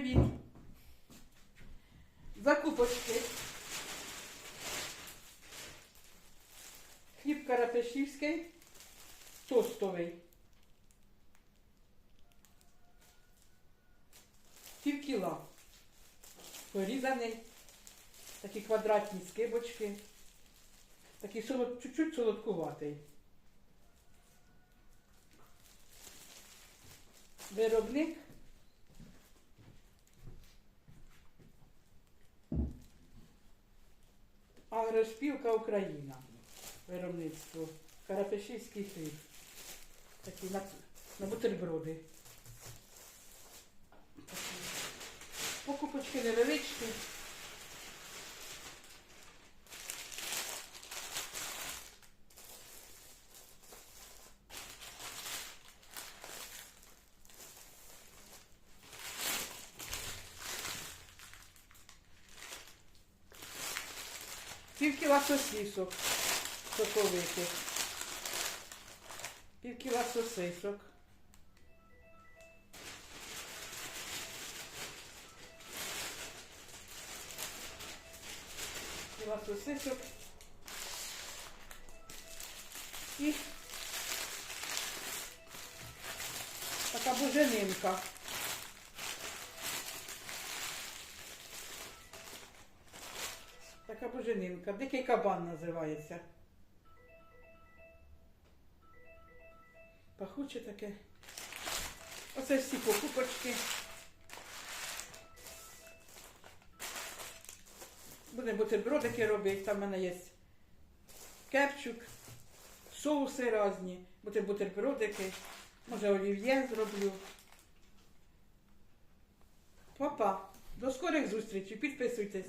привіт. Закупочки. Хліб карапешівський, тостовий. Пів кіла. Порізаний. Такі квадратні скибочки. Такий солод, чуть-чуть солодкуватий. Виробник. Агроспілка Україна. Виробництво. Карапешівський хліб. Такі на, на бутерброди. Покупочки невеличкі. Пів кіла сосисок соковитих. Пів кіла сосисок. Кіла сосисок. І така буженинка. Така буженинка. Дикий кабан називається. Пахуче таке. Оце всі покупочки. Будемо бутербродики робити. Там в мене є кепчук, соуси різні, буде бутербродики. Може олів'є зроблю. Папа, до скорих зустрічей. Підписуйтесь.